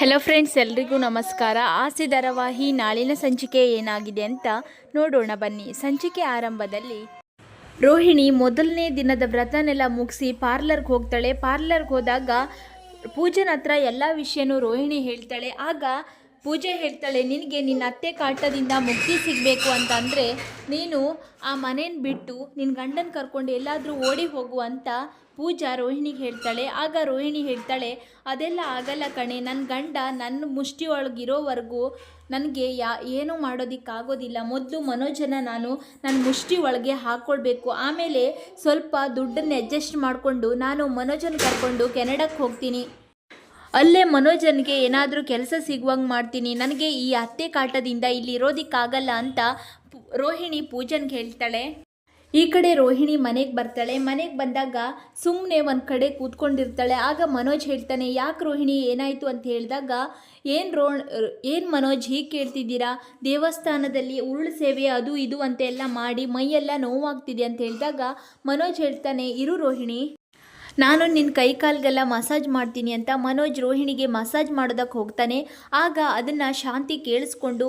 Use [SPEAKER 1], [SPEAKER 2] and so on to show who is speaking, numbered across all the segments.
[SPEAKER 1] Hello friends ಎಲ್ರಿಗೂ ನಮಸ್ಕಾರ. ಆಸೆ ಧಾರಾವಾಹಿ ನಾಳಿನ ಸಂಚಿಕೆ ಏನಾಗಿದೆ ಅಂತ ನೋಡೋಣ ಬನ್ನಿ. ಸಂಚಿಕೆ ಆರಂಭದಲ್ಲಿ ರೋಹಿಣಿ ಮೊದಲನೇ ದಿನದ ವ್ರತನೆಲ್ಲ ಮುಗಿಸಿ ಪಾರ್ಲರ್ಗೆ ಹೋಗ್ತಾಳೆ. ಪಾರ್ಲರ್ಗೆ ಹೋದಾಗ ಪೂಜನ ಹತ್ರ ಎಲ್ಲ ವಿಷಯನೂ ರೋಹಿಣಿ ಹೇಳ್ತಾಳೆ. ಆಗ ಪೂಜೆ ಹೇಳ್ತಾಳೆ, ನಿನಗೆ ನಿನ್ನ ಅತ್ತೆ ಕಾಟದಿಂದ ಮುಕ್ತಿ ಸಿಗಬೇಕು ಅಂತಂದರೆ ನೀನು ಆ ಮನೇನ ಬಿಟ್ಟು ನಿನ್ನ ಗಂಡನ ಕರ್ಕೊಂಡು ಎಲ್ಲಾದರೂ ಓಡಿ ಹೋಗು ಅಂತ ಪೂಜಾ ರೋಹಿಣಿಗೆ ಹೇಳ್ತಾಳೆ. ಆಗ ರೋಹಿಣಿ ಹೇಳ್ತಾಳೆ, ಅದೆಲ್ಲ ಆಗಲ್ಲ ಕಣೆ. ನನ್ನ ಗಂಡ ನನ್ನ ಮುಷ್ಟಿ ಒಳಗಿರೋವರೆಗೂ ನನಗೆ ಯಾ, ಏನೂ ಮಾಡೋದಕ್ಕಾಗೋದಿಲ್ಲ. ಮೊದಲು ಮನೋಜನ ನಾನು ನನ್ನ ಮುಷ್ಟಿ ಒಳಗೆ ಹಾಕ್ಕೊಳ್ಬೇಕು ಆಮೇಲೆ ಸ್ವಲ್ಪ ದುಡ್ಡನ್ನು ಅಡ್ಜಸ್ಟ್ ಮಾಡಿಕೊಂಡು ನಾನು ಮನೋಜನ ಕರ್ಕೊಂಡು ಕೆನಡಕ್ಕೆ ಹೋಗ್ತೀನಿ. ಅಲ್ಲೇ ಮನೋಜನ್ಗೆ ಏನಾದರೂ ಕೆಲಸ ಸಿಗುವಂಗೆ ಮಾಡ್ತೀನಿ. ನನಗೆ ಈ ಅತ್ತೆ ಕಾಟದಿಂದ ಇಲ್ಲಿ ಇರೋದಕ್ಕಾಗಲ್ಲ ಅಂತ ರೋಹಿಣಿ ಪೂಜನ್ಗೆ ಹೇಳ್ತಾಳೆ. ಈ ಕಡೆ ರೋಹಿಣಿ ಮನೆಗೆ ಬರ್ತಾಳೆ. ಮನೆಗೆ ಬಂದಾಗ ಸುಮ್ಮನೆ ಒಂದು ಕಡೆ ಕೂತ್ಕೊಂಡಿರ್ತಾಳೆ. ಆಗ ಮನೋಜ್ ಹೇಳ್ತಾನೆ, ಯಾಕೆ ರೋಹಿಣಿ, ಏನಾಯಿತು? ಅಂತ ಹೇಳಿದಾಗ, ಏನು ರೋ, ಏನು ಮನೋಜ್, ಹೀಗೆ ಕೇಳ್ತಿದ್ದೀರಾ? ದೇವಸ್ಥಾನದಲ್ಲಿ ಉರುಳು ಸೇವೆ ಅದು ಇದು ಅಂತೆಲ್ಲ ಮಾಡಿ ಮೈಯೆಲ್ಲ ನೋವಾಗ್ತಿದೆ. ಅಂತ ಹೇಳಿದಾಗ ಮನೋಜ್ ಹೇಳ್ತಾನೆ, ಇರು ರೋಹಿಣಿ. ನಾನು ನಿನ್ನ ಕೈ ಕಾಲ್ಗೆಲ್ಲ ಮಸಾಜ್ ಮಾಡ್ತೀನಿ ಅಂತ ಮನೋಜ್ ರೋಹಿಣಿಗೆ ಮಸಾಜ್ ಮಾಡೋದಕ್ಕೆ ಹೋಗ್ತಾನೆ. ಆಗ ಅದನ್ನು ಶಾಂತಿ ಕೇಳಿಸ್ಕೊಂಡು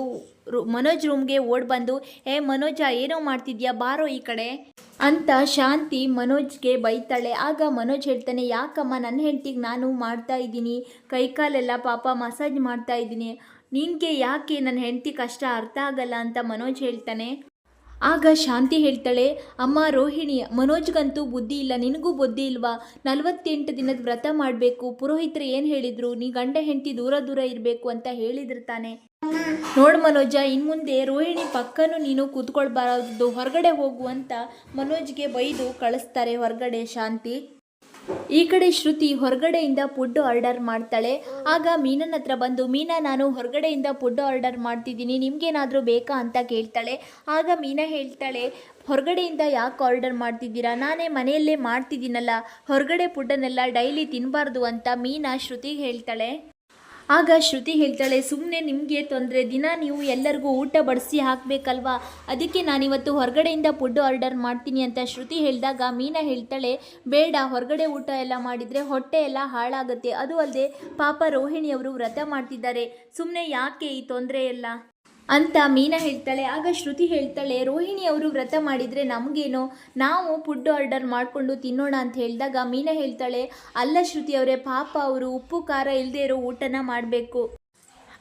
[SPEAKER 1] ಮನೋಜ್ ರೂಮ್ಗೆ ಓಡ್ ಬಂದು, ಏ ಮನೋಜ, ಏನೋ ಮಾಡ್ತಿದ್ಯಾ? ಬಾರೋ ಈ ಕಡೆ. ಅಂತ ಶಾಂತಿ ಮನೋಜ್ಗೆ ಬೈತಾಳೆ. ಆಗ ಮನೋಜ್ ಹೇಳ್ತಾನೆ, ಯಾಕಮ್ಮ ನನ್ನ ಹೆಂಡ್ತಿಗೆ ನಾನು ಮಾಡ್ತಾ ಇದ್ದೀನಿ. ಕೈಕಾಲೆಲ್ಲ ಪಾಪ ಮಸಾಜ್ ಮಾಡ್ತಾ ಇದ್ದೀನಿ. ನಿನಗೆ ಯಾಕೆ ನನ್ನ ಹೆಂಡ್ತಿ ಕಷ್ಟ ಅರ್ಥ ಆಗಲ್ಲ? ಅಂತ ಮನೋಜ್ ಹೇಳ್ತಾನೆ. ಆಗ ಶಾಂತಿ ಹೇಳ್ತಾಳೆ, ಅಮ್ಮ ರೋಹಿಣಿ, ಮನೋಜ್ಗಂತೂ ಬುದ್ಧಿ ಇಲ್ಲ, ನಿನಗೂ ಬುದ್ಧಿ ಇಲ್ವಾ? ನಲವತ್ತೆಂಟು ದಿನದ ವ್ರತ ಮಾಡಬೇಕು. ಪುರೋಹಿತರು ಏನು ಹೇಳಿದ್ರು? ನೀ ಗಂಡ ಹೆಂಡತಿ ದೂರ ದೂರ ಇರಬೇಕು ಅಂತ ಹೇಳಿದ್ರು ತಾನೆ ನೋಡು ಮನೋಜ ಇನ್ನು ಮುಂದೆ ರೋಹಿಣಿ ಪಕ್ಕನೂ ನೀನು ಕೂತ್ಕೊಳ್ಬಾರದು. ಹೊರಗಡೆ ಹೋಗು ಅಂತ ಮನೋಜ್ಗೆ ಬೈದು ಕಳಿಸ್ತಾರೆ ಹೊರಗಡೆ ಶಾಂತಿ. ಈ ಕಡೆ ಶ್ರುತಿ ಹೊರಗಡೆಯಿಂದ ಫುಡ್ ಆರ್ಡರ್ ಮಾಡ್ತಾಳೆ. ಆಗ ಮೀನನ ಹತ್ರ ಬಂದು, ಮೀನಾ, ನಾನು ಹೊರಗಡೆಯಿಂದ ಫುಡ್ ಆರ್ಡರ್ ಮಾಡ್ತಿದ್ದೀನಿ, ನಿಮ್ಗೇನಾದರೂ ಬೇಕಾ ಅಂತ ಕೇಳ್ತಾಳೆ. ಆಗ ಮೀನಾ ಹೇಳ್ತಾಳೆ, ಹೊರಗಡೆಯಿಂದ ಯಾಕೆ ಆರ್ಡರ್ ಮಾಡ್ತಿದ್ದೀರಾ? ನಾನೇ ಮನೆಯಲ್ಲೇ ಮಾಡ್ತಿದ್ದೀನಲ್ಲ. ಹೊರಗಡೆ ಫುಡ್ಡನ್ನೆಲ್ಲ ಡೈಲಿ ತಿನ್ನಬಾರ್ದು ಅಂತ ಮೀನಾ ಶ್ರುತಿಗೆ ಹೇಳ್ತಾಳೆ. ಆಗ ಶ್ರುತಿ ಹೇಳ್ತಾಳೆ ಸುಮ್ಮನೆ ನಿಮಗೆ ತೊಂದರೆ, ದಿನ ನೀವು ಎಲ್ಲರಿಗೂ ಊಟ ಬಡಿಸಿ ಹಾಕಬೇಕಲ್ವಾ? ಅದಕ್ಕೆ ನಾನಿವತ್ತು ಹೊರಗಡೆಯಿಂದ ಫುಡ್ ಆರ್ಡರ್ ಮಾಡ್ತೀನಿ ಅಂತ ಶ್ರುತಿ ಹೇಳಿದಾಗ ಮೀನಾ ಹೇಳ್ತಾಳೆ, ಬೇಡ, ಹೊರಗಡೆ ಊಟ ಎಲ್ಲ ಮಾಡಿದರೆ ಹೊಟ್ಟೆ ಎಲ್ಲ ಹಾಳಾಗುತ್ತೆ. ಅದು ಅಲ್ಲದೆ ಪಾಪ ರೋಹಿಣಿಯವರು ವ್ರತ ಮಾಡ್ತಿದ್ದಾರೆ. ಸುಮ್ಮನೆ ಯಾಕೆ ಈ ತೊಂದರೆ ಎಲ್ಲ? ಅಂತ ಮೀನಾ ಹೇಳ್ತಾಳೆ. ಆಗ ಶ್ರುತಿ ಹೇಳ್ತಾಳೆ, ರೋಹಿಣಿ ಅವರು ವ್ರತ ಮಾಡಿದರೆ ನಮಗೇನೋ? ನಾವು ಫುಡ್ ಆರ್ಡರ್ ಮಾಡಿಕೊಂಡು ತಿನ್ನೋಣ ಅಂತ ಹೇಳಿದಾಗ ಮೀನಾ ಹೇಳ್ತಾಳೆ, ಅಲ್ಲ ಶ್ರುತಿ ಅವರೇ, ಪಾಪ ಅವರು ಉಪ್ಪು, ಖಾರ ಇಲ್ಲದೆ ಇರೋ ಊಟನ ಮಾಡಬೇಕು.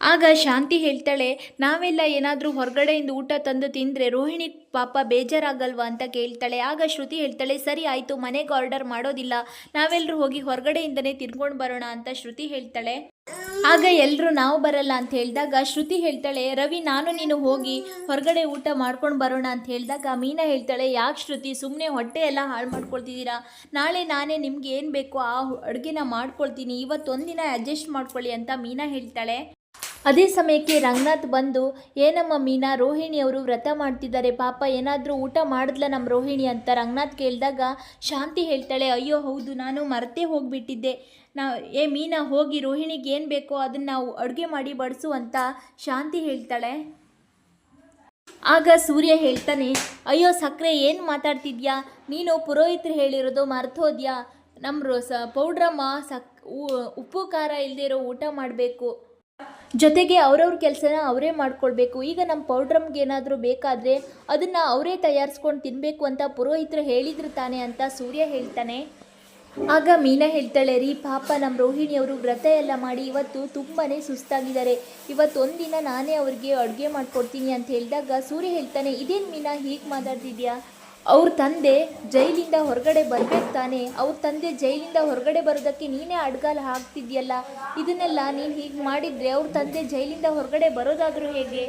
[SPEAKER 1] ಆಗ ಶಾಂತಿ ಹೇಳ್ತಾಳೆ, ನಾವೆಲ್ಲ ಏನಾದರೂ ಹೊರಗಡೆಯಿಂದ ಊಟ ತಂದು ತಿಂದರೆ ರೋಹಿಣಿ ಪಾಪ ಬೇಜಾರಾಗಲ್ವಾ ಅಂತ ಕೇಳ್ತಾಳೆ. ಆಗ ಶ್ರುತಿ ಹೇಳ್ತಾಳೆ, ಸರಿ ಆಯಿತು, ಮನೆಗೆ ಆರ್ಡರ್ ಮಾಡೋದಿಲ್ಲ ನಾವೆಲ್ಲರೂ ಹೋಗಿ ಹೊರಗಡೆಯಿಂದನೇ ತಿನ್ಕೊಂಡು ಬರೋಣ ಅಂತ ಶ್ರುತಿ ಹೇಳ್ತಾಳೆ. ಆಗ ಎಲ್ಲರೂ ನಾವು ಬರಲ್ಲ ಅಂತ ಹೇಳಿದಾಗ ಶ್ರುತಿ ಹೇಳ್ತಾಳೆ, ರವಿ ನಾನು ನೀನು ಹೋಗಿ ಹೊರಗಡೆ ಊಟ ಮಾಡ್ಕೊಂಡು ಬರೋಣ ಅಂತ ಹೇಳಿದಾಗ ಮೀನಾ ಹೇಳ್ತಾಳೆ, ಯಾಕೆ ಶ್ರುತಿ ಸುಮ್ಮನೆ ಹೊಟ್ಟೆ ಎಲ್ಲ ಹಾಳು ಮಾಡ್ಕೊಳ್ತಿದ್ದೀರಾ? ನಾಳೆ ನಾನೇ ನಿಮ್ಗೆ ಏನು ಬೇಕೋ ಆ ಅಡುಗೆನ ಮಾಡ್ಕೊಳ್ತೀನಿ ಇವತ್ತೊಂದಿನ ಅಡ್ಜಸ್ಟ್ ಮಾಡ್ಕೊಳ್ಳಿ ಅಂತ ಮೀನಾ ಹೇಳ್ತಾಳೆ. ಅದೇ ಸಮಯಕ್ಕೆ ರಂಗನಾಥ್ ಬಂದು ಏನಮ್ಮ ಮೀನಾ ರೋಹಿಣಿಯವರು ವ್ರತ ಮಾಡ್ತಿದ್ದಾರೆ, ಪಾಪ ಏನಾದರೂ ಊಟ ಮಾಡಿದ್ಲ ನಮ್ಮ ರೋಹಿಣಿ ಅಂತ ರಂಗನಾಥ್ ಕೇಳಿದಾಗ ಶಾಂತಿ ಹೇಳ್ತಾಳೆ, ಅಯ್ಯೋ ಹೌದು, ನಾನು ಮರೆತೇ ಹೋಗಿಬಿಟ್ಟಿದ್ದೆ. ನಾ, ಏ ಮೀನಾ, ಹೋಗಿ, ರೋಹಿಣಿಗೆ ಏನು ಬೇಕೋ ಅದನ್ನು ನಾವು ಅಡುಗೆ ಮಾಡಿ ಬಡಿಸು ಅಂತ ಶಾಂತಿ ಹೇಳ್ತಾಳೆ. ಆಗ ಸೂರ್ಯ ಹೇಳ್ತಾನೆ, ಅಯ್ಯೋ ಸಕ್ಕರೆ ಏನು ಮಾತಾಡ್ತಿದ್ಯಾ? ನೀನು ಪುರೋಹಿತರು ಹೇಳಿರೋದು ಮರ್ತೋದ್ಯಾ? ನಮ್ಮ ರೋ ಸ, ಪೌಡ್ರಮ್ಮ ಸಕ್ ಉಪ್ಪು, ಖಾರ ಇಲ್ಲದೆ ಇರೋ ಊಟ ಮಾಡಬೇಕು. ಜೊತೆಗೆ ಅವ್ರವ್ರ ಕೆಲಸನ ಅವರೇ ಮಾಡ್ಕೊಳ್ಬೇಕು. ಈಗ ನಮ್ಮ ಪೌಡ್ರಮ್ಗೆ ಏನಾದರೂ ಬೇಕಾದರೆ ಅದನ್ನು ಅವರೇ ತಯಾರಿಸ್ಕೊಂಡು ತಿನ್ನಬೇಕು ಅಂತ ಪುರೋಹಿತರು ಹೇಳಿದ್ರು ತಾನೆ ಅಂತ ಸೂರ್ಯ ಹೇಳ್ತಾನೆ. ಆಗ ಮೀನಾ ಹೇಳ್ತಾಳೆ, ರೀ ಪಾಪ ನಮ್ಮ ರೋಹಿಣಿಯವರು ವ್ರತ ಎಲ್ಲ ಮಾಡಿ ಇವತ್ತು ತುಂಬಾ ಸುಸ್ತಾಗಿದ್ದಾರೆ. ಇವತ್ತೊಂದಿನ ನಾನೇ ಅವ್ರಿಗೆ ಅಡುಗೆ ಮಾಡಿಕೊಡ್ತೀನಿ ಅಂತ ಹೇಳಿದಾಗ ಸೂರ್ಯ ಹೇಳ್ತಾನೆ, ಇದೇನು ಮೀನಾ ಹೀಗೆ ಮಾತಾಡ್ತಿದ್ಯಾ? ಅವ್ರ ತಂದೆ ಜೈಲಿಂದ ಹೊರಗಡೆ ಬರ್ಬೇಕು ತಾನೆ. ಅವ್ರ ತಂದೆ ಜೈಲಿಂದ ಹೊರಗಡೆ ಬರೋದಕ್ಕೆ ನೀನೇ ಅಡ್ಗಾಲ ಹಾಕ್ತಿದ್ಯಲ್ಲ ಇದನ್ನೆಲ್ಲ ನೀನು ಹೀಗೆ ಮಾಡಿದರೆ ಅವ್ರ ತಂದೆ ಜೈಲಿಂದ ಹೊರಗಡೆ ಬರೋದಾದರೂ ಹೇಗೆ?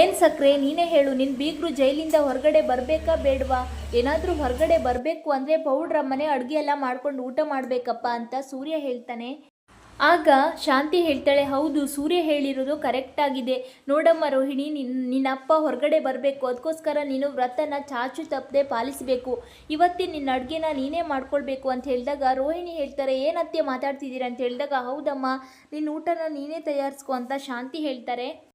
[SPEAKER 1] ಏನು ಸಕ್ರೆ, ನೀನೇ ಹೇಳು ನಿನ್ನ ಬೀಗರು ಜೈಲಿಂದ ಹೊರಗಡೆ ಬರಬೇಕಾ ಬೇಡವಾ? ಏನಾದರೂ ಹೊರಗಡೆ ಬರಬೇಕು ಅಂದರೆ ಪೌಡ್ರಮ್ಮನೆ ಅಡುಗೆ ಎಲ್ಲ ಮಾಡ್ಕೊಂಡು ಊಟ ಮಾಡಬೇಕಪ್ಪ ಅಂತ ಸೂರ್ಯ ಹೇಳ್ತಾನೆ. ಆಗ ಶಾಂತಿ ಹೇಳ್ತಾಳೆ, ಹೌದು, ಸೂರ್ಯ ಹೇಳಿರೋದು ಕರೆಕ್ಟ್ ಆಗಿದೆ. ನೋಡಮ್ಮ ರೋಹಿಣಿ ನಿನ್ನ ನಿನ್ನಪ್ಪ ಹೊರಗಡೆ ಬರಬೇಕು. ಅದಕ್ಕೋಸ್ಕರ ನೀನು ವ್ರತನ ಚಾಚು ತಪ್ಪದೆ ಪಾಲಿಸಬೇಕು. ಇವತ್ತಿನ ನಿನ್ನ ಅಡುಗೆನ ನೀನೇ ಮಾಡ್ಕೊಳ್ಬೇಕು. ಅಂತ ಹೇಳಿದಾಗ ರೋಹಿಣಿ ಹೇಳ್ತಾರೆ ಏನತ್ತೆ ಮಾತಾಡ್ತಿದ್ದೀರ? ಅಂತ ಹೇಳಿದಾಗ, ಹೌದಮ್ಮ ನಿನ್ನ ಊಟನ ನೀನೇ ತಯಾರಿಸ್ಕೊ ಅಂತ ಶಾಂತಿ ಹೇಳ್ತಾರೆ.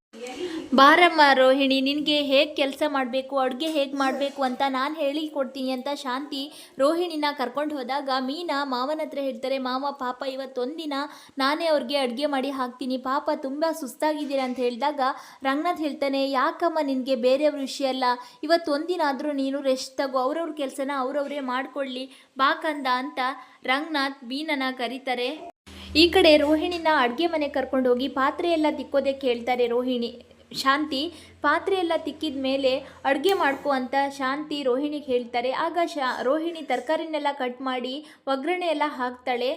[SPEAKER 1] ಬಾರಮ್ಮ ರೋಹಿಣಿ, ನಿನಗೆ ಹೇಗೆ ಕೆಲಸ ಮಾಡಬೇಕು, ಅಡುಗೆ ಹೇಗೆ ಮಾಡಬೇಕು ಅಂತ ನಾನು ಹೇಳಿ ಕೊಡ್ತೀನಿ ಅಂತ ಶಾಂತಿ ರೋಹಿಣಿನ ಕರ್ಕೊಂಡು ಹೋದಾಗ ಮೀನಾ ಮಾವನ ಹತ್ರ ಹೇಳ್ತಾರೆ, ಮಾವ, ಪಾಪ ಇವತ್ತೊಂದಿನ ನಾನೇ ಅವ್ರಿಗೆ ಅಡುಗೆ ಮಾಡಿ ಹಾಕ್ತೀನಿ, ಪಾಪ ತುಂಬ ಸುಸ್ತಾಗಿದ್ದೀರ ಅಂತ ಹೇಳಿದಾಗ ರಂಗನಾಥ್ ಹೇಳ್ತಾನೆ, ಯಾಕಮ್ಮ ನಿನಗೆ ಬೇರೆಯವ್ರ ವಿಷಯ ಅಲ್ಲ, ಇವತ್ತೊಂದಿನ ಆದರೂ ನೀನು ರೆಸ್ಟ್ ತಗೋ, ಅವ್ರವ್ರ ಕೆಲಸನ ಅವ್ರವರೇ ಮಾಡಿಕೊಳ್ಳಿ ಬಾಕಂದ ಅಂತ ರಂಗನಾಥ್ ಮೀನನ ಕರೀತಾರೆ. ಈ ಕಡೆ ರೋಹಿಣಿನ ಅಡುಗೆ ಮನೆ ಕರ್ಕೊಂಡು ಹೋಗಿ ಪಾತ್ರೆ ಎಲ್ಲ ತಿಕ್ಕೋದಕ್ಕೆ ಹೇಳ್ತಾರೆ ರೋಹಿಣಿ. ಶಾಂತಿ, ಪಾತ್ರೆ ಎಲ್ಲ ತಿಕ್ಕಿದ ಮೇಲೆ ಅಡುಗೆ ಮಾಡ್ಕೋ ಅಂತ ಶಾಂತಿ ರೋಹಿಣಿಗೆ ಹೇಳ್ತಾರೆ. ಆಗ ಶಾ, ರೋಹಿಣಿ ತರಕಾರಿನೆಲ್ಲ ಕಟ್ ಮಾಡಿ ಒಗ್ಗರಣೆ ಎಲ್ಲ ಹಾಕ್ತಾಳೆ.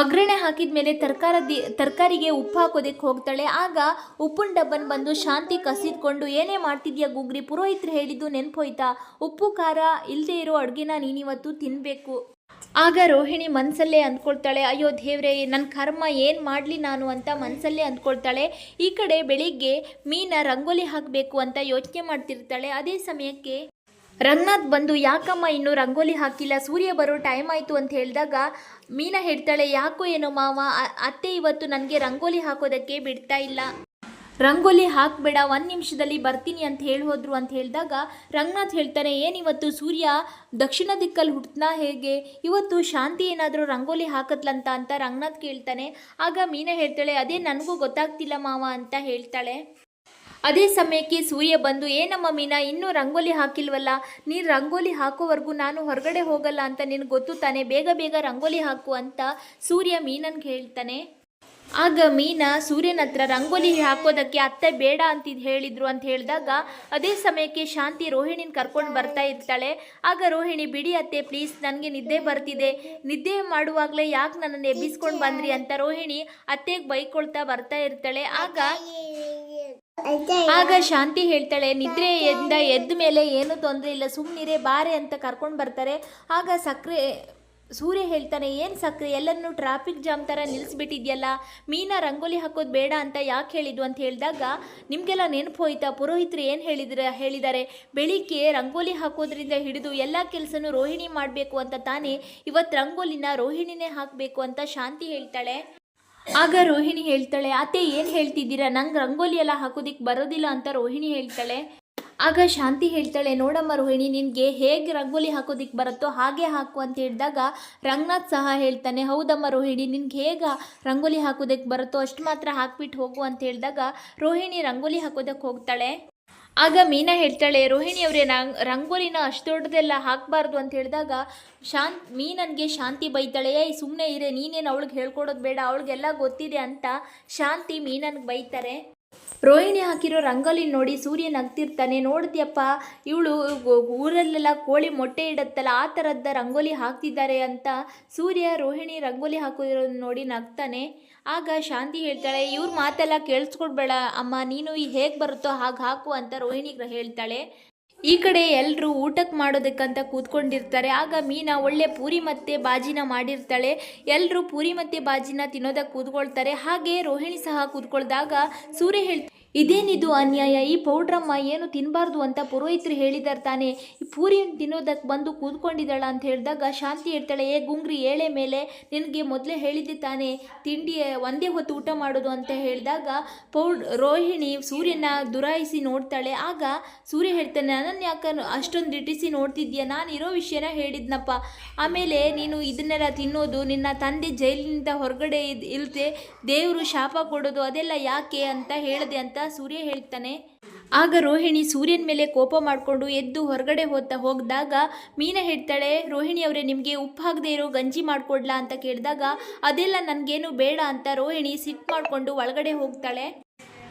[SPEAKER 1] ಒಗ್ಗರಣೆ ಹಾಕಿದ ಮೇಲೆ ತರಕಾರದಿ ತರಕಾರಿಗೆ ಉಪ್ಪು ಹಾಕೋದಕ್ಕೆ ಹೋಗ್ತಾಳೆ. ಆಗ ಉಪ್ಪಿನ ಡಬ್ಬನ್ ಬಂದು ಶಾಂತಿ ಕಸಿದ್ಕೊಂಡು, ಏನೇ ಮಾಡ್ತಿದ್ಯಾ ಗುಗ್ರಿ? ಪುರೋಹಿತರು ಹೇಳಿದ್ದು ನೆನ್ಪೋಯ್ತಾ? ಉಪ್ಪು, ಖಾರ ಇಲ್ಲದೆ ಇರೋ ಅಡುಗೆನ ನೀನಿವತ್ತು ತಿನ್ನಬೇಕು ಆಗ ರೋಹಿಣಿ ಮನಸ್ಸಲ್ಲೇ ಅಂದ್ಕೊಳ್ತಾಳೆ, ಅಯ್ಯೋ ದೇವ್ರೆ ನನ್ನ ಕರ್ಮ ಏನು ಮಾಡಲಿ ನಾನು ಅಂತ ಮನಸ್ಸಲ್ಲೇ ಅಂದ್ಕೊಳ್ತಾಳೆ. ಈ ಕಡೆ ಬೆಳಿಗ್ಗೆ ಮೀನ ರಂಗೋಲಿ ಹಾಕಬೇಕು ಅಂತ ಯೋಚನೆ ಮಾಡ್ತಿರ್ತಾಳೆ. ಅದೇ ಸಮಯಕ್ಕೆ ರಂಗನಾಥ್ ಬಂದು, ಯಾಕಮ್ಮ ಇನ್ನೂ ರಂಗೋಲಿ ಹಾಕಿಲ್ಲ? ಸೂರ್ಯ ಬರೋ ಟೈಮ್ ಆಯಿತು ಅಂತ ಹೇಳಿದಾಗ ಮೀನಾ ಹೇಳ್ತಾಳೆ, ಯಾಕೋ ಏನೋ ಮಾವ ಅತ್ತೆ ಇವತ್ತು ನನಗೆ ರಂಗೋಲಿ ಹಾಕೋದಕ್ಕೆ ಬಿಡ್ತಾ ಇಲ್ಲ. ರಂಗೋಲಿ ಹಾಕಬೇಡ, ಒಂದು ನಿಮಿಷದಲ್ಲಿ ಬರ್ತೀನಿ ಅಂತ ಹೇಳಿ ಹೋದ್ರು ಅಂತ ಹೇಳಿದಾಗ ರಂಗನಾಥ್ ಹೇಳ್ತಾನೆ ಏನಿವತ್ತು ಸೂರ್ಯ ದಕ್ಷಿಣ ದಿಕ್ಕಲ್ಲಿ ಹುಟ್ಟನಾ ಹೇಗೆ? ಇವತ್ತು ಶಾಂತಿ ಏನಾದರೂ ರಂಗೋಲಿ ಹಾಕತ್ಲಂತ ಅಂತ ರಂಗನಾಥ್ ಕೇಳ್ತಾನೆ. ಆಗ ಮೀನಾ ಹೇಳ್ತಾಳೆ, ಅದೇ ನನಗೂ ಗೊತ್ತಾಗ್ತಿಲ್ಲ ಮಾವ ಅಂತ ಹೇಳ್ತಾಳೆ. ಅದೇ ಸಮಯಕ್ಕೆ ಸೂರ್ಯ ಬಂದು, ಏನಮ್ಮ ಮೀನಾ, ಇನ್ನೂ ರಂಗೋಲಿ ಹಾಕಿಲ್ವಲ್ಲ? ನೀನು ರಂಗೋಲಿ ಹಾಕೋವರೆಗೂ ನಾನು ಹೊರಗಡೆ ಹೋಗಲ್ಲ ಅಂತ ನಿನಗೆ ಗೊತ್ತು ತಾನೆ? ಬೇಗ ಬೇಗ ರಂಗೋಲಿ ಹಾಕು ಅಂತ ಸೂರ್ಯ ಮೀನನ್ಗೆ ಹೇಳ್ತಾನೆ. ಆಗ ಮೀನಾ, ಸೂರ್ಯನ ಹತ್ರ ರಂಗೋಲಿ ಹಾಕೋದಕ್ಕೆ ಅತ್ತೆ ಬೇಡ ಅಂತ ಹೇಳಿದ್ರು ಅಂತ ಹೇಳಿದಾಗ ಅದೇ ಸಮಯಕ್ಕೆ ಶಾಂತಿ ರೋಹಿಣಿನ ಕರ್ಕೊಂಡು ಬರ್ತಾ ಇರ್ತಾಳೆ. ಆಗ ರೋಹಿಣಿ, ಬಿಡಿ ಅತ್ತೆ ಪ್ಲೀಸ್ ನನಗೆ ನಿದ್ದೆ ಬರ್ತಿದೆ. ನಿದ್ದೆ ಮಾಡುವಾಗಲೇ ಯಾಕೆ ನನ್ನನ್ನು ಎಬ್ಬಿಸ್ಕೊಂಡು ಬಂದ್ರಿ? ಅಂತ ರೋಹಿಣಿ ಅತ್ತೆಗೆ ಬೈಕೊಳ್ತಾ ಬರ್ತಾ ಇರ್ತಾಳೆ. ಆಗ ಆಗ ಶಾಂತಿ ಹೇಳ್ತಾಳೆ, ನಿದ್ರೆಯಿಂದ ಎದ್ದ ಮೇಲೆ ಏನೂ ತೊಂದರೆ ಇಲ್ಲ. ಸುಮ್ಮನಿರೇ ಬಾರೆ ಅಂತ ಕರ್ಕೊಂಡು ಬರ್ತಾರೆ. ಆಗ ಸಕ್ಕರೆ ಸೂರ್ಯ ಹೇಳ್ತಾನೆ, ಏನು ಸಕ್ಕರೆ ಎಲ್ಲನೂ ಟ್ರಾಫಿಕ್ ಜಾಮ್ ಥರ ನಿಲ್ಲಿಸ್ಬಿಟ್ಟಿದ್ಯಲ್ಲ ಮೀನಾ ರಂಗೋಲಿ ಹಾಕೋದು ಬೇಡ ಅಂತ ಯಾಕೆ ಹೇಳಿದ್ವು ಅಂತ ಹೇಳಿದಾಗ, ನಿಮಗೆಲ್ಲ ನೆನಪು ಹೋಯ್ತಾ ಪುರೋಹಿತರು ಏನು ಹೇಳಿದ್ರ ಹೇಳಿದ್ದಾರೆ ಬೆಳಿಗ್ಗೆ ರಂಗೋಲಿ ಹಾಕೋದ್ರಿಂದ ಹಿಡಿದು ಎಲ್ಲ ಕೆಲಸನೂ ರೋಹಿಣಿ ಮಾಡಬೇಕು ಅಂತ ತಾನೇ ಇವತ್ತು ರಂಗೋಲಿನ ರೋಹಿಣಿನೇ ಹಾಕಬೇಕು ಅಂತ ಶಾಂತಿ ಹೇಳ್ತಾಳೆ. ಆಗ ರೋಹಿಣಿ ಹೇಳ್ತಾಳೆ, ಅತ್ತೆ, ಏನು ಹೇಳ್ತಿದ್ದೀರಾ? ನಂಗೆ ರಂಗೋಲಿ ಎಲ್ಲ ಹಾಕೋದಿಕ್ಕೆ ಬರೋದಿಲ್ಲ ಅಂತ ರೋಹಿಣಿ ಹೇಳ್ತಾಳೆ. ಆಗ ಶಾಂತಿ ಹೇಳ್ತಾಳೆ, ನೋಡಮ್ಮ ರೋಹಿಣಿ, ನಿನಗೆ ಹೇಗೆ ರಂಗೋಲಿ ಹಾಕೋದಿಕ್ಕೆ ಬರುತ್ತೋ ಹಾಗೆ ಹಾಕು ಅಂತ ಹೇಳಿದಾಗ ರಂಗನಾಥ್ ಸಹ ಹೇಳ್ತಾನೆ, ಹೌದಮ್ಮ ರೋಹಿಣಿ, ನಿನ್ಗೆ ಹೇಗೆ ರಂಗೋಲಿ ಹಾಕೋದಕ್ಕೆ ಬರುತ್ತೋ ಅಷ್ಟು ಮಾತ್ರ ಹಾಕ್ಬಿಟ್ಟು ಹೋಗು ಅಂತ ಹೇಳಿದಾಗ ರೋಹಿಣಿ ರಂಗೋಲಿ ಹಾಕೋದಕ್ಕೆ ಹೋಗ್ತಾಳೆ. ಆಗ ಮೀನಾ ಹೇಳ್ತಾಳೆ, ರೋಹಿಣಿ ಅವರೇ ರಂಗ್ ರಂಗೋಲಿನ ಅಷ್ಟು ದೊಡ್ಡದೆಲ್ಲ ಹಾಕಬಾರ್ದು ಅಂತ ಹೇಳಿದಾಗ ಶಾಂತ್ ಮೀನನ್ಗೆ ಶಾಂತಿ ಬೈತಾಳೆ, ಏಯ್ ಸುಮ್ಮನೆ ಇರೇ, ನೀನೇನು ಅವಳಿಗೆ ಹೇಳ್ಕೊಡೋದು ಬೇಡ, ಅವಳಿಗೆಲ್ಲ ಗೊತ್ತಿದೆ ಅಂತ ಶಾಂತಿ ಮೀನನ್ಗೆ ಬೈತಾರೆ. ರೋಹಿಣಿ ಹಾಕಿರೋ ರಂಗೋಲಿ ನೋಡಿ ಸೂರ್ಯ ನಗ್ತಿರ್ತಾನೆ ನೋಡ್ತಿಯಪ್ಪ ಇವಳು ಊರಲ್ಲೆಲ್ಲ ಕೋಳಿ ಮೊಟ್ಟೆ ಇಡತ್ತಲ್ಲ, ಆ ಥರದ ರಂಗೋಲಿ ಹಾಕ್ತಿದ್ದಾರೆ ಅಂತ ಸೂರ್ಯ ರೋಹಿಣಿ ರಂಗೋಲಿ ಹಾಕೋದಿರೋದನ್ನ ನೋಡಿ ನಗ್ತಾನೆ. ಆಗ ಶಾಂತಿ ಹೇಳ್ತಾಳೆ, ಇವ್ರ ಮಾತೆಲ್ಲ ಕೇಳಿಸ್ಕೊಡ್ಬೇಡ, ಅಮ್ಮ ನೀನು ಹೇಗೆ ಬರುತ್ತೋ ಹಾಗೆ ಹಾಕು ಅಂತ ರೋಹಿಣಿಗೆ ಹೇಳ್ತಾಳೆ. ಈ ಕಡೆ ಎಲ್ಲರೂ ಊಟಕ್ಕೆ ಮಾಡೋದಕ್ಕಂತ ಕೂತ್ಕೊಂಡಿರ್ತಾರೆ. ಆಗ ಮೀನಾ ಒಳ್ಳೆ ಪೂರಿ ಮತ್ತು ಬಾಜಿನ ಮಾಡಿರ್ತಾಳೆ. ಎಲ್ಲರೂ ಪೂರಿ ಮತ್ತು ಬಾಜಿನ ತಿನ್ನೋದಕ್ಕೆ ಕೂತ್ಕೊಳ್ತಾರೆ. ಹಾಗೆ ರೋಹಿಣಿ ಸಹ ಕೂತ್ಕೊಳ್ದಾಗ ಸೂರ್ಯ ಹೇಳ್ ಇದೇನಿದು ಅನ್ಯಾಯ? ಈ ಪೌಡ್ರಮ್ಮ ಏನು ತಿನ್ನಬಾರ್ದು ಅಂತ ಪುರೋಹಿತರು ಹೇಳಿದಾರೆ ತಾನೆ. ಈ ಪೂರಿ ತಿನ್ನೋದಕ್ಕೆ ಬಂದು ಕೂತ್ಕೊಂಡಿದ್ದಾಳ ಅಂತ ಹೇಳಿದಾಗ ಶಾಂತಿ ಹೇಳ್ತಾಳೆ, ಏ ಗುಂಗ್ರಿ, ಏಳೆ ಮೇಲೆ ನಿನಗೆ ಮೊದಲೇ ಹೇಳಿದ್ದೆ ತಾನೆ. ತಿಂಡಿ ಒಂದೇ ಹೊತ್ತು ಊಟ ಮಾಡೋದು ಅಂತ ಹೇಳಿದಾಗ ಪೌಡ್, ರೋಹಿಣಿ ಸೂರ್ಯನ ದುರಾಯಿಸಿ ನೋಡ್ತಾಳೆ. ಆಗ ಸೂರ್ಯ ಹೇಳ್ತಾನೆ, ನನ್ನನ್ನು ಯಾಕೆ ಅಷ್ಟೊಂದು ದಿಟ್ಟಿಸಿ ನೋಡ್ತಿದ್ಯಾ? ನಾನು ಇರೋ ವಿಷಯನ ಹೇಳಿದ್ನಪ್ಪ. ಆಮೇಲೆ ನೀನು ಇದನ್ನೆಲ್ಲ ತಿನ್ನೋದು, ನಿನ್ನ ತಂದೆ ಜೈಲಿನಿಂದ ಹೊರಗಡೆ ಇಲ್ಲದೆ ದೇವರು ಶಾಪ ಕೊಡೋದು ಅದೆಲ್ಲ ಯಾಕೆ ಅಂತ ಹೇಳಿದೆ ಅಂತ ಸೂರ್ಯ ಹೇಳ್ತಾನೆ, ಆಗ ರೋಹಿಣಿ ಸೂರ್ಯನ ಮೇಲೆ ಕೋಪ ಮಾಡಿಕೊಂಡು ಎದ್ದು ಹೊರಗಡೆ ಹೋಗ್ತಾ ಹೋಗಿದಾಗ ಮೀನ ಹೇಳ್ತಾಳೆ, ರೋಹಿಣಿ ಅವರೇ, ನಿಮಗೆ ಉಪ್ಪು ಹಾಕದೇ ಇರೋ ಗಂಜಿ ಮಾಡಿಕೊಡ್ಲಾ ಅಂತ ಕೇಳಿದಾಗ, ಅದೆಲ್ಲ ನನಗೇನು ಬೇಡ ಅಂತ ರೋಹಿಣಿ ಸಿಟ್ಟು ಮಾಡಿಕೊಂಡು ಒಳಗಡೆ ಹೋಗ್ತಾಳೆ.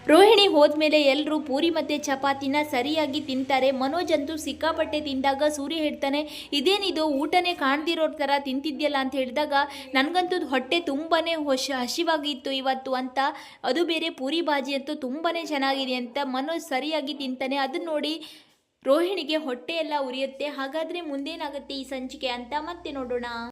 [SPEAKER 1] ರೋಹಿಣಿ ಹೋದ್ಮೇಲೆ ಎಲ್ಲರೂ ಪೂರಿ ಮತ್ತು ಚಪಾತಿನ ಸರಿಯಾಗಿ ತಿಂತಾರೆ. ಮನೋಜ್ ಅಂತೂ ಸಿಕ್ಕಾಪಟ್ಟೆ ತಿಂದಾಗ ಸೂರ್ಯ ಹೇಳ್ತಾನೆ, ಇದೇನಿದು? ಊಟನೇ ಕಾಣ್ದಿರೋ ಥರ ತಿಂತಿದ್ಯಲ್ಲ? ಅಂತ ಹೇಳಿದಾಗ, ನನಗಂತೂ ಹೊಟ್ಟೆ ತುಂಬಾ ಹೊಶ, ಹಸಿವಾಗಿತ್ತು ಇವತ್ತು ಅಂತ. ಅದು ಬೇರೆ ಪೂರಿ ಬಾಜಿ ಅಂತೂ ತುಂಬಾ ಚೆನ್ನಾಗಿದೆ ಅಂತ ಮನೋಜ್ ಸರಿಯಾಗಿ ತಿಂತಾನೆ. ಅದನ್ನ ನೋಡಿ ರೋಹಿಣಿಗೆ ಹೊಟ್ಟೆ ಎಲ್ಲ ಉರಿಯುತ್ತೆ. ಹಾಗಾದರೆ ಮುಂದೇನಾಗುತ್ತೆ ಈ ಸಂಚಿಕೆ ಅಂತ ಮತ್ತೆ ನೋಡೋಣ.